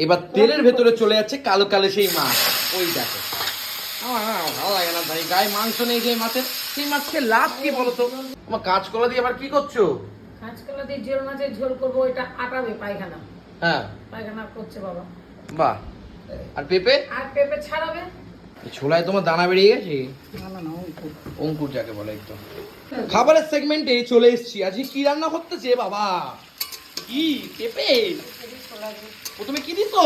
এবার তেলের ভেতরে চলে যাচ্ছে কালো কালো সেই মাছ। ওই দেখো। আমার না ভালো লাগে না ভাই গায়ে মাংস নেই যে মাছের। সেই মাছকে লাভ কি বলতো? আমার কাঁচকলা দিয়ে আবার কি করছ? কাঁচকলা দিয়ে ঝোল মাছের ঝোল করব এটা আটাবে পায়খানা। হ্যাঁ। পায়খানা করছে বাবা। বাহ। আর পেঁপে? আর পেঁপে ছাড়াবে? ছোলায় তোমার দানা বেরিয়ে গেছে? অঙ্কুর। যাকে বলে একদম। খাবারের সেগমেন্টে চলে এসেছি। আজকে কি রান্না করতেছে বাবা? কি? পেঁপে? প্রথমে কি দিছো?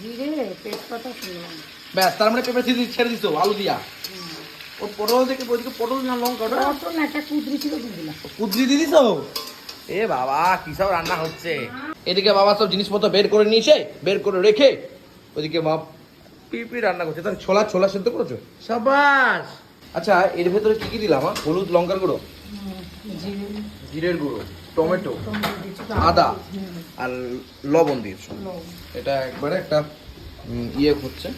জিরে তেজপাতা শুনলাম। ব্যাস তার মানে পেঁপে ছেড়ে ছেড়ে দিছো আলু দিয়া। ও পটল থেকে ওইদিকে পটল না লঙ্কা ওটা? পটল না একটা কুদরি ছিল দিয়ে দিলাম। কুদরি দিয়ে দিছো? এ বাবা কি সব রান্না হচ্ছে? এদিকে বাবা সব জিনিসপত্র বের করে নিয়েছে বের করে রেখে ওদিকে বাপ পিপি রান্না করছে। তাহলে ছোলা ছোলা সেদ্ধ করেছ? সাবাস! আচ্ছা এর ভেতরে কি কি দিলাম হ্যাঁ? হলুদ লঙ্কার গুঁড়ো। জিরের গুঁড়ো টমেটো আদা আর লবণ দিয়েছ। এটা একবারে একটা ইয়ে হচ্ছে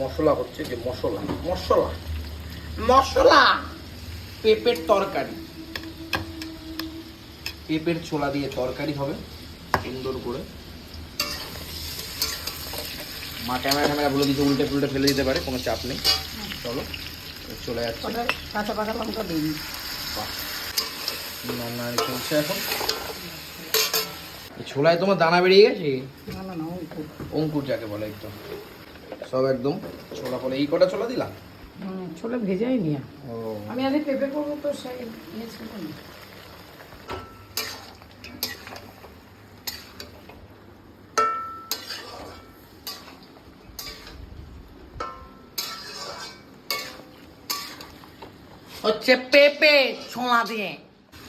মশলা হচ্ছে যে মশলা মশলা মশলা পেঁপের তরকারি। পেঁপের ছোলা দিয়ে তরকারি হবে সুন্দর করে। মা ক্যামেরা ক্যামেরা বলে দিতে উল্টে পুল্টে ফেলে দিতে পারে কোনো চাপ নেই। চলো চলে যাচ্ছে। কাঁচা পাকা লঙ্কা দিই চলছে এখন ছোলায় তোমার দানা বেরিয়ে গেছে? না না না অঙ্কুর। যাকে বলে একদম। সব একদম ছোলা ফলে এই কটা ছোলা দিলাম ছোলা ভেজাই নিয়া। ও। আমি আগে পেঁপে করব তো সেই হচ্ছে পেঁপে ছোলা দিয়ে।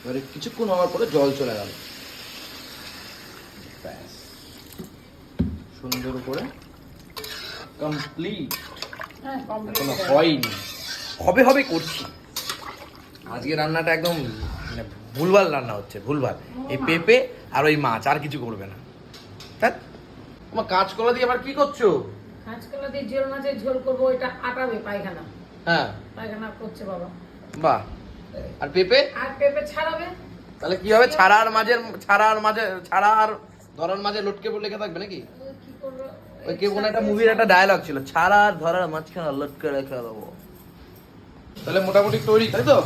এবারে কিছুক্ষণ হওয়ার পরে জল চলে গেল। সুন্দর করে কমপ্লিট হ্যাঁ কমপ্লিট এখনও হয়নি। হবে হবে করছি। আজকে রান্নাটা একদম মানে ভুলভাল রান্না হচ্ছে ভুলভাল। এই পেঁপে আর ওই মাছ আর কিছু করবে না। তাই তোমার কাঁচকলা দিয়ে আবার কি করছ? কাঁচকলা দিয়ে ঝোল মাছের ঝোল করব এটা আটাবে পায়খানা। হ্যাঁ। পায়খানা করছে বাবা। বাহ। আর পেঁপে? আর পেঁপে ছাড়াবে? তাহলে কি হবে? ছাড়ার মাঝে ছাড়ার মাঝে ছাড়া আর ধরার মাঝে লটকে পড়ে লেগে থাকবে নাকি? ওই কে কোনো একটা মুভির একটা ডায়লগ ছিল ছাড়া আর ধরার মাঝখানে লটকে রেখে দেবো। তাহলে মোটামুটি তৈরি তাই তো?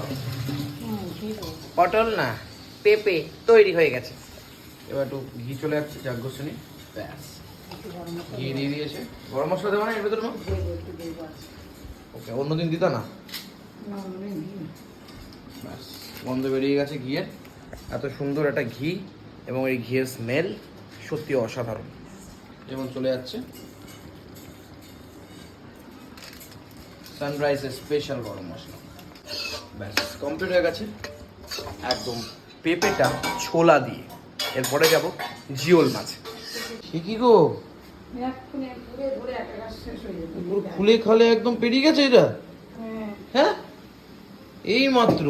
পটল না পেঁপে তৈরি হয়ে গেছে। এবার একটু ঘি চলে যাচ্ছে যাজ্ঞসেনী ব্যাস। ঘি দিয়ে দিয়েছে। গরম মশলা দেবো না এর ভেতরে। ওকে অন্যদিন দিত না। ব্যাস গন্ধ বেরিয়ে গেছে ঘিয়ের। এত সুন্দর একটা ঘি এবং এই ঘিয়ের স্মেল সত্যি অসাধারণ। যেমন চলে যাচ্ছে। সানরাইজের স্পেশাল গরম মশলা। ব্যাস কমপ্লিট হয়ে গেছে। একদম পেঁপেটা ছোলা দিয়ে। এরপরে যাব জিওল মাছ। ঠিকই কি গো। পুরো খুলে খালে একদম পেরিয়ে গেছে এটা? হ্যাঁ, হ্যাঁ? এই মাত্র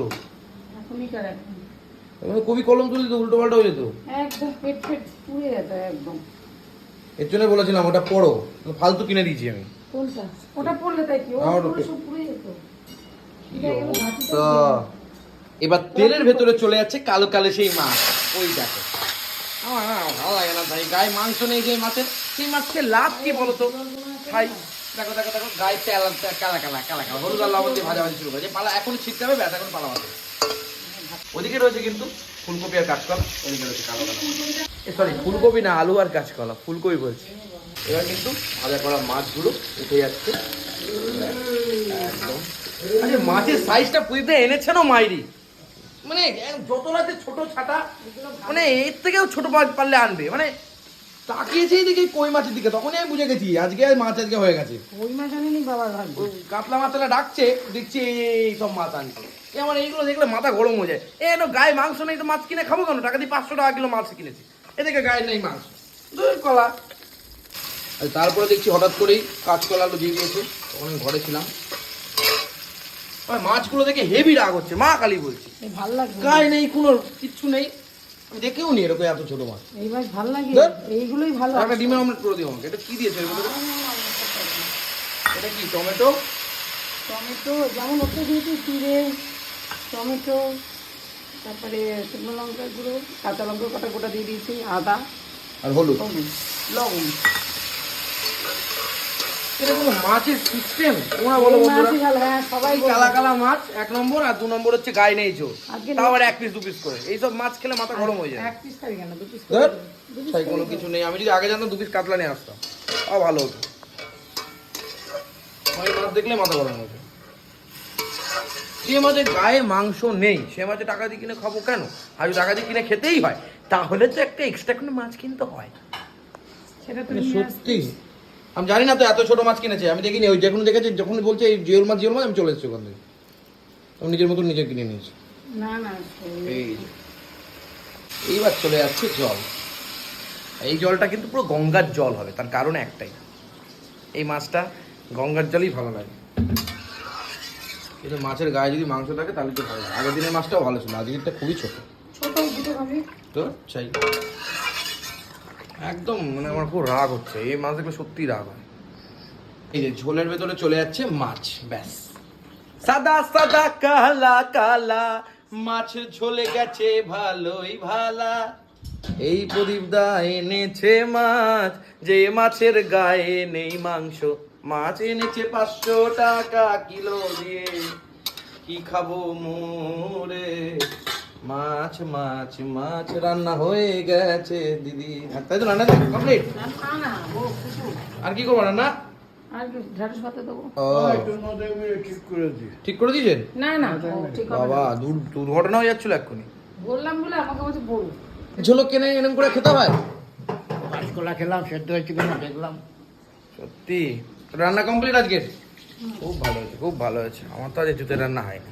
কবি কলম তুলে দিত উল্টো পাল্টা হয়ে যেত। একদম পেট পেট পুড়ে যেত একদম। এর জন্য বলেছিলাম ওটা পড়ো। ফালতু কিনে দিয়েছি আমি। কোনটা? ওটা পড়লে তাই কি? ও আমার পুরো ওকে। সব পুড়ে যেত। এবার তেলের ভেতরে চলে যাচ্ছে কালো কালো সেই মাছ। ওই দেখো। আমার ভালো লাগে না ভাই। গায়ে মাংস নেই যে মাছের সেই মাছকে লাভ কি বলতো? খাই দেখো দেখো দেখো, গায়ে তেল কালা কালা কালা কালা। হলুদ আর লবণ দিয়ে ভাজা ভাজি শুরু করেছে। পালা এখন ছিটতে হবে, ব্যাস, এখন পালা মারবে ওদিকে রয়েছে কিন্তু ফুলকপি আর কাঁচকলা ওদিকে রয়েছে কালো কালো সরি ফুলকপি না, আলু আর কাঁচকলা, ফুলকপি বলছি। এবার কিন্তু ভাজা করা মাছগুলো উঠে যাচ্ছে। আরে, মাছের সাইজটা পুঁতিতে এনেছেন মাইরি? মানে যত রাতে ছোট ছাটা মানে এর থেকেও ছোট মাছ পারলে আনবে। মানে তাকিয়েছে দিকে কই মাছের দিকে? তখনই আমি বুঝে গেছি আজকে আর মাছ আজকে হয়ে গেছে। ওই মাছ আনেনি বাবা ভাগ্য কাতলা মাছটা ডাকছে দেখছি এই সব মাছ আনছে। আমার এইগুলো দেখলে মাথা গরম হয়ে যায়। এ এনো গায়ে মাংস নেই তো মাছ কিনে খাব কেন? টাকা দিয়ে পাঁচশো টাকা কিলো মাছ কিনেছি। এদিকে গায়ে নেই মাংস। দুই কলা। আর তারপরে দেখছি হঠাৎ করেই কাঁচকলা আলু দিয়ে দিয়েছে। তখন আমি ঘরে ছিলাম। মাছগুলো দেখে হেভি রাগ হচ্ছে। মা কালী বলছি ভালো লাগে গায়ে নেই কোনো কিচ্ছু নেই। দেখেও নি এরকম এত ছোট মাছ। এই মাছ ভালো লাগে এইগুলোই ভালো একটা ডিমের অমলেট করে দিও আমাকে এটা কি দিয়েছে এটা কি টমেটো? টমেটো যেমন ওকে দিয়েছি চিড়ে টমেটো তারপরে শুকনো লঙ্কা গুঁড়ো কাঁচা লঙ্কা কটা গোটা দিয়ে দিয়েছি আদা আর হলুদ? লবণ। এটা কোনো মাছের সিস্টেম তোমরা বলো বন্ধুরা মাছই ভালো, হ্যাঁ, সবাই কালা কালা মাছ এক নম্বর আর দু নম্বর হচ্ছে গায়ে নেই তাও আবার এক পিস দু পিস করে। এইসব মাছ খেলে মাথা গরম হয়ে যায়। এক পিস খাবি কেন? দু পিস তাই কোনো কিছু নেই। আমি যদি আগে জানতাম দু পিস কাতলা নিয়ে আসতাম। তাও ভালো হতো। ওই মাছ দেখলে মাথা গরম যে মাছের গায়ে মাংস নেই। সে মাছে টাকা দিয়ে কিনে খাব কেন? আর যদি টাকা দিয়ে কিনে খেতেই হয় তাহলে তো একটা এক্সট্রা করে মাছ কিনতে হয়। সেটা তো মানে সত্যি। আমি জানি না তো এত ছোট মাছ কিনেছে আমি দেখিনি ওই যখন দেখেছি যখন বলছে এই জিওল মাছ জিওল মাছ আমি চলে এসেছি ওখান থেকে। আমি নিজের মতন নিজে কিনে নিয়েছি। না না এই। এইবার চলে যাচ্ছে জল। এই জলটা কিন্তু পুরো গঙ্গার জল হবে তার কারণ একটাই। এই মাছটা গঙ্গার জলই ভালো লাগে। কিন্তু মাছের গায়ে যদি মাংস থাকে তাহলে তো ভালো লাগে। আগের দিনের মাছটাও ভালো ছিল আজকেরটা খুবই ছোট। ছোট তো চাই একদম মানে আমার খুব রাগ হচ্ছে। এই মাছ দেখলে সত্যি রাগ হয়। এই যে ঝোলের ভেতরে চলে যাচ্ছে মাছ, ব্যাস। সাদা সাদা, কালা কালা, মাছ ঝোলে গেছে ভালোই ভালা। এই প্রদীপ দা এনেছে মাছ, যে মাছের গায়ে নেই মাংস। মাছ এনেছে পাঁচশো টাকা কিলো দিয়ে। কি খাব মোরে? মাছ মাছ মাছ রান্না হয়ে গেছে দিদি। আর তাই তো রান্না কমপ্লিট আর কি করব রান্না? ঠিক করে দিয়েছেন? না না বাবা। দুর্ঘটনা হয়ে যাচ্ছিল এক্ষুনি। বললাম বলে আমাকে বলছে বলু। ঝোলো কেনে এরকম করে খেতে হয়? কাঁচকলা খেলাম সেদ্ধ হয়েছে কিনা দেখলাম। সত্যি? রান্না কমপ্লিট আজকে খুব ভালো হয়েছে খুব ভালো হয়েছে। আমার তো আজ জুতের রান্না হয়নি।